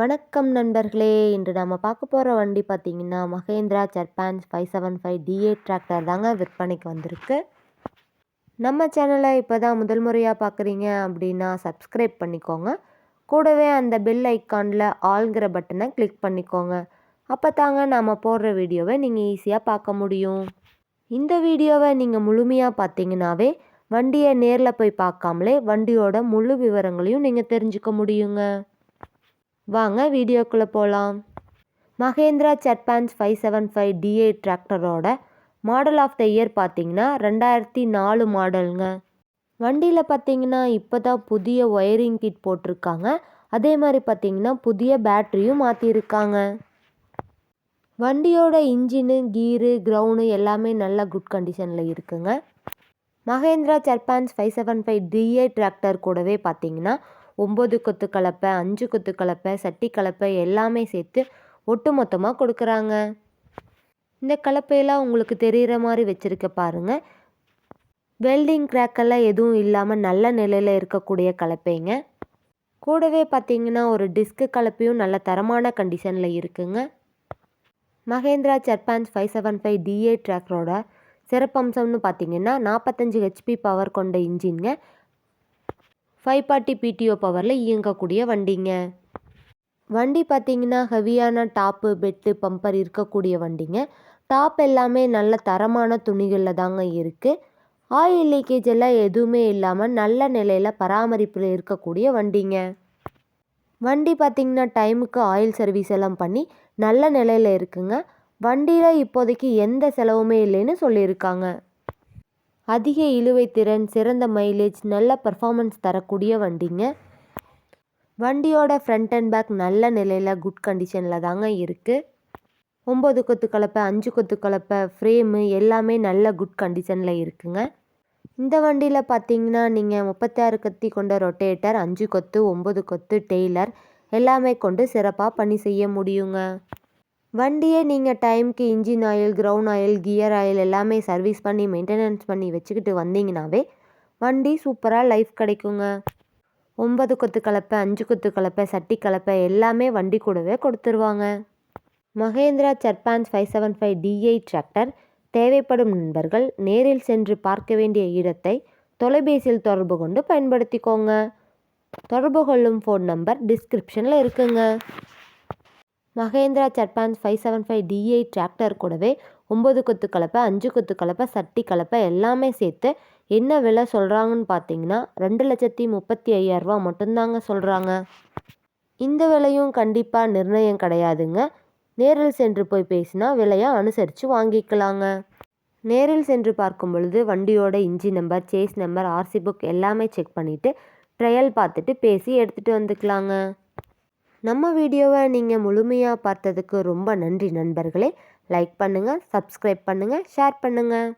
வணக்கம் நண்பர்களே. இன்று நம்ம பார்க்க போகிற வண்டி பார்த்திங்கன்னா Mahindra Sarpanch five seven five DI tractor தாங்க விற்பனைக்கு வந்திருக்கு. நம்ம சேனலை இப்போ தான் முதல் முறையாக பார்க்குறீங்க அப்படின்னா சப்ஸ்கிரைப் பண்ணிக்கோங்க. கூடவே அந்த பெல் ஐக்கானில் ஆள்கிற பட்டனை கிளிக் பண்ணிக்கோங்க. அப்போ தாங்க நாம் போடுற வீடியோவை நீங்கள் ஈஸியாக பார்க்க முடியும். இந்த வீடியோவை நீங்கள் முழுமையாக பார்த்தீங்கன்னாவே வண்டியை நேரில் போய் பார்க்காமலே வண்டியோட முழு விவரங்களையும் நீங்கள் தெரிஞ்சுக்க முடியுங்க. வாங்க வீடியோக்குள்ளே போகலாம் Mahindra Sarpanch five seven five DI டிராக்டரோட மாடல் ஆஃப் த இயர் பார்த்திங்கன்னா ரெண்டாயிரத்தி நாலு மாடலுங்க வண்டியில் பார்த்தீங்கன்னா இப்போ தான் புதிய ஒயரிங் கிட் போட்டிருக்காங்க. அதே மாதிரி பார்த்தீங்கன்னா புதிய பேட்ரியும் மாற்றிருக்காங்க வண்டியோட இன்ஜினு கீரு கிரவுண்டு எல்லாமே நல்ல குட் கண்டிஷனில் இருக்குங்க. Mahindra Sarpanch five seven five DI tractor கூடவே பார்த்தீங்கன்னா ஒம்பது கொத்து கலப்பை அஞ்சு கொத்து கலப்பை சட்டி கலப்பை எல்லாமே சேர்த்து ஒட்டு மொத்தமாக கொடுக்குறாங்க. இந்த கலப்பையெல்லாம் உங்களுக்கு தெரிகிற மாதிரி வச்சுருக்க பாருங்கள் வெல்டிங் கிராக்கெல்லாம் எதுவும் இல்லாமல் நல்ல நிலையில் இருக்கக்கூடிய கலப்பைங்க. கூடவே பார்த்தீங்கன்னா ஒரு டிஸ்க்கு கலப்பையும் நல்ல தரமான கண்டிஷனில் இருக்குங்க. Mahindra Sarpanch five seven five DI ட்ராக்டரோட சிறப்பம்சம்னு பார்த்தீங்கன்னா நாற்பத்தஞ்சு ஹெச்பி பவர் கொண்ட இன்ஜின்ங்க. ஃபைவ் பார்ட்டி பிடிஓ பவரில் இயங்கக்கூடிய வண்டிங்க. வண்டி பார்த்திங்கன்னா ஹெவியான டாப்பு பெட்டு பம்பர் இருக்கக்கூடிய வண்டிங்க. டாப் எல்லாமே நல்ல தரமான துணிகளில் தாங்க இருக்குது ஆயில் லீக்கேஜ் எல்லாம் எதுவுமே இல்லாமல் நல்ல நிலையில் பராமரிப்பில் இருக்கக்கூடிய வண்டிங்க. வண்டி பார்த்திங்கன்னா டைமுக்கு ஆயில் சர்வீஸ் எல்லாம் பண்ணி நல்ல நிலையில் இருக்குங்க. வண்டியில் இப்போதைக்கு எந்த செலவுமே இல்லைன்னு சொல்லியிருக்காங்க. அதிக இழுவை திறன் சிறந்த மைலேஜ் நல்ல பர்ஃபாமன்ஸ் தரக்கூடிய வண்டிங்க. வண்டியோட ஃப்ரண்ட் அண்ட் பேக் நல்ல நிலையில் குட் கண்டிஷனில் தாங்க இருக்குது ஒம்பது கொத்து கலப்பை அஞ்சு கொத்து கலப்பை ஃப்ரேமு எல்லாமே நல்ல குட் கண்டிஷனில் இருக்குங்க. இந்த வண்டியில் பார்த்தீங்கன்னா நீங்கள் முப்பத்தாறு கத்தி கொண்ட ரொட்டேட்டர் அஞ்சு கொத்து ஒம்பது கொத்து டெய்லர் எல்லாமே கொண்டு சிறப்பாக பணி செய்ய முடியுங்க. வண்டியை நீங்கள் டைமுக்கு engine oil ground oil gear oil எல்லாமே சர்வீஸ் பண்ணி மெயின்டெனன்ஸ் பண்ணி வச்சுக்கிட்டு வந்தீங்கனாவே வண்டி சூப்பராக லைஃப் கிடைக்குங்க. ஒன்பது கொத்து கலப்பை அஞ்சு கொத்து கலப்பை சட்டி கலப்பை எல்லாமே வண்டி கூடவே கொடுத்துருவாங்க. Mahindra Sarpanch five seven five DI tractor தேவைப்படும் நண்பர்கள் நேரில் சென்று பார்க்க வேண்டிய இடத்தை தொலைபேசியில் தொடர்பு கொண்டு பயன்படுத்திக்கோங்க. தொடர்பு கொள்ளும் ஃபோன் நம்பர் டிஸ்கிரிப்ஷனில் இருக்குங்க. Mahindra Sarpanch five seven five DI tractor கூடவே ஒம்பது கொத்து கலப்பை அஞ்சு கொத்து கலப்பை சட்டி கலப்பை எல்லாமே சேர்த்து என்ன விலை சொல்கிறாங்கன்னு பார்த்தீங்கன்னா ரெண்டு லட்சத்தி முப்பத்தி ஐயாயிரரூபா மட்டும்தாங்க சொல்கிறாங்க இந்த விலையும் கண்டிப்பாக நிர்ணயம் கிடையாதுங்க. நேரில் சென்று போய் பேசினா விலையை அனுசரித்து வாங்கிக்கலாங்க. நேரில் சென்று பார்க்கும் பொழுது வண்டியோட engine number chassis number RC book எல்லாமே செக் பண்ணிவிட்டு ட்ரையல் பார்த்துட்டு பேசி எடுத்துகிட்டு வந்துக்கலாங்க. நம்ம வீடியோவை நீங்கள் முழுமையாக பார்த்ததுக்கு ரொம்ப நன்றி நண்பர்களே. லைக் பண்ணுங்கள் சப்ஸ்கிரைப் பண்ணுங்கள் ஷேர் பண்ணுங்கள்